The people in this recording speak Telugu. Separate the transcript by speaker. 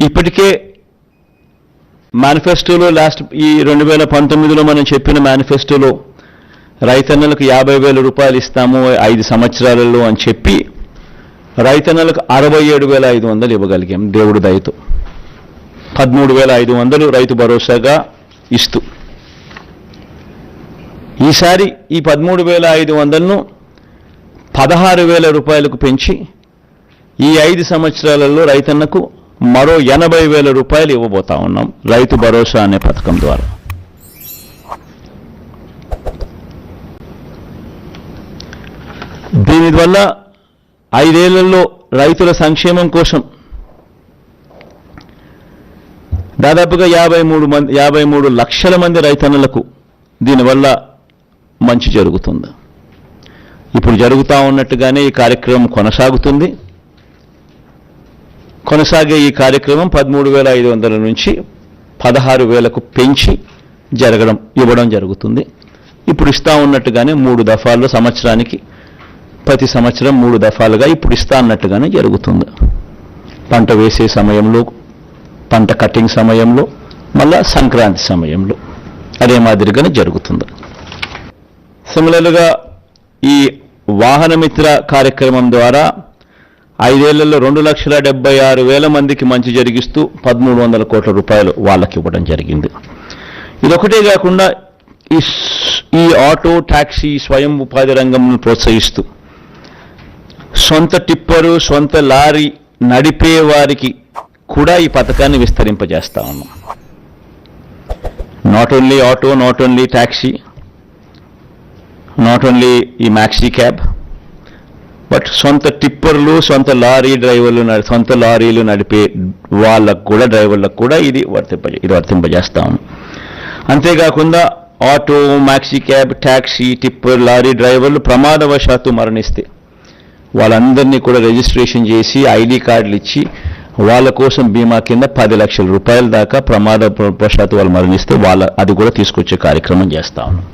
Speaker 1: ఇప్పటికే మేనిఫెస్టోలో లాస్ట్ ఈ రెండు వేల పంతొమ్మిదిలో మనం చెప్పిన మేనిఫెస్టోలో రైతన్నలకు యాభై వేల రూపాయలు ఇస్తాము ఐదు సంవత్సరాలలో అని చెప్పి రైతన్నలకు అరవై ఏడు వేల ఐదు వందలు ఇవ్వగలిగాం దేవుడు దయతో. పదమూడు వేల ఐదు వందలు రైతు భరోసాగా ఇస్తూ. ఈసారి ఈ పదమూడు వేల ఐదు వందలను పదహారు వేల రూపాయలకు పెంచి ఈ ఐదు సంవత్సరాలలో రైతన్నకు మరో ఎనభై వేల రూపాయలు ఇవ్వబోతా ఉన్నాం రైతు భరోసా అనే పథకం ద్వారా. దీనివల్ల ఐదేళ్ళలో రైతుల సంక్షేమం కోసం దాదాపుగా యాభై మూడు మంది యాభై మూడు లక్షల మంది రైతన్నలకు దీనివల్ల మంచి జరుగుతుంది. ఇప్పుడు జరుగుతూ ఉన్నట్టుగానే ఈ కార్యక్రమం కొనసాగుతుంది. కొనసాగే ఈ కార్యక్రమం పదమూడు వేల ఐదు వందల నుంచి పదహారు వేలకు పెంచి జరగడం ఇవ్వడం జరుగుతుంది. ఇప్పుడు ఇస్తా ఉన్నట్టుగానే మూడు దఫాల్లో సంవత్సరానికి ప్రతి సంవత్సరం మూడు దఫాలుగా ఇప్పుడు ఇస్తా అన్నట్టుగానే జరుగుతుంది. పంట వేసే సమయంలో పంట కటింగ్ సమయంలో మళ్ళా సంక్రాంతి సమయంలో అదే మాదిరిగానే జరుగుతుంది. సిమిలర్గా ఈ వాహనమిత్ర కార్యక్రమం ద్వారా ఐదేళ్ళలో రెండు లక్షల డెబ్బై ఆరు వేల మందికి మంచి జరిగిస్తూ పదమూడు వందల కోట్ల రూపాయలు వాళ్ళకి ఇవ్వడం జరిగింది. ఇదొకటే కాకుండా ఈ ఈ ఆటో ట్యాక్సీ స్వయం ఉపాధి రంగంను ప్రోత్సహిస్తూ సొంత టిప్పరు సొంత లారీ నడిపే వారికి కూడా ఈ పథకాన్ని విస్తరింపజేస్తా ఉన్నాం. Not only auto not only taxi not only ఈ మ్యాక్సీ క్యాబ్ బట్ సొంత టిప్పర్లు సొంత లారీ డ్రైవర్లు సొంత లారీలు నడిపే వాళ్ళకు కూడా డ్రైవర్లకు కూడా ఇది వర్తింప ఇది వర్తింపజేస్తాం అంతేకాకుండా auto maxi cab taxi tipper lorry డ్రైవర్లు ప్రమాదవశాత్తు మరణిస్తే వాళ్ళందరినీ కూడా రిజిస్ట్రేషన్ చేసి ఐడి కార్డులు ఇచ్చి వాళ్ళ కోసం బీమా కింద పది లక్షల రూపాయల దాకా ప్రమాద వశాత్తు వాళ్ళు మరణిస్తే వాళ్ళ అది కూడా తీసుకొచ్చే కార్యక్రమం చేస్తా ఉన్నాం